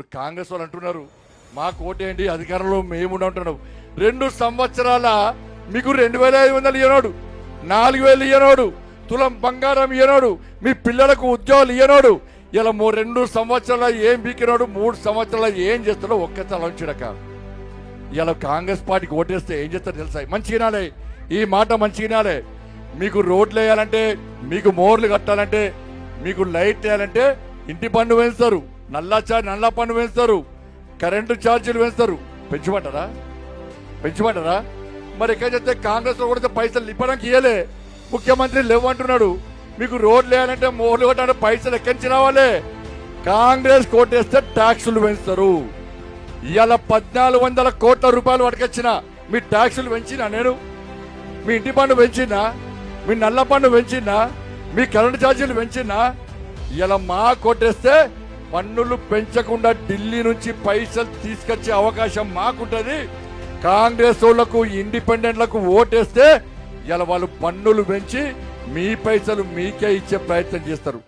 ఇప్పుడు కాంగ్రెస్ వాళ్ళు అంటున్నారు మాకు ఓటేయండి అధికారంలో మేము అంటున్నాం రెండు సంవత్సరాల మీకు రెండు వేల ఐదు వందలు ఇయ్యనోడు నాలుగు వేలు ఇయ్యనోడు తులం బంగారం ఇయ్యనోడు మీ పిల్లలకు ఉద్యోగాలు ఇయ్యనోడు. ఇలా మూ రెండు సంవత్సరాల ఏం బీకినోడు మూడు సంవత్సరాల ఏం చేస్తాడో ఒక్క తలంచుడక ఇలా కాంగ్రెస్ పార్టీకి ఓటేస్తే ఏం చేస్తారో తెలుసా? మంచిగానే ఈ మాట మంచిగానే మీకు రోడ్లు వేయాలంటే మీకు మోర్లు కట్టాలంటే మీకు లైట్ వేయాలంటే ఇంటి పన్ను వేస్తారు. నల్లా చార్జ్ నల్ల పన్ను వేస్తారు. కరెంటు ఛార్జీలు వేస్తారు. పెంచమంటారా పెంచమంటారా మరి ఎక్కడ చెప్తే కాంగ్రెస్లో కూడా పైసలు ఇవ్వడానికి ఇయ్యలే. ముఖ్యమంత్రి లేవంటున్నాడు. మీకు రోడ్లు వేయాలంటే మోర్లు కొట్టాలంటే పైసలు ఎక్కడి నుంచి రావాలి? కాంగ్రెస్ కోటేస్తే ట్యాక్సులు పెంచుతారు. ఇవాళ పద్నాలుగు వందల కోట్ల రూపాయలు పట్టుకొచ్చిన. మీ ట్యాక్సులు పెంచినా నేను? మీ ఇంటి పన్ను పెంచినా? మీ నల్ల పన్ను పెంచినా? మీ కరెంటు ఛార్జీలు పెంచినా? ఇలా మా కొట్టేస్తే పన్నులు పెంచకుండా ఢిల్లీ నుంచి పైసలు తీసుకొచ్చే అవకాశం మాకుంటది. కాంగ్రెస్ వాళ్ళకు ఇండిపెండెంట్లకు ఓటేస్తే ఇలా వాళ్ళు పన్నులు పెంచి మీ పైసలు మీకే ఇచ్చే ప్రయత్నం చేస్తారు.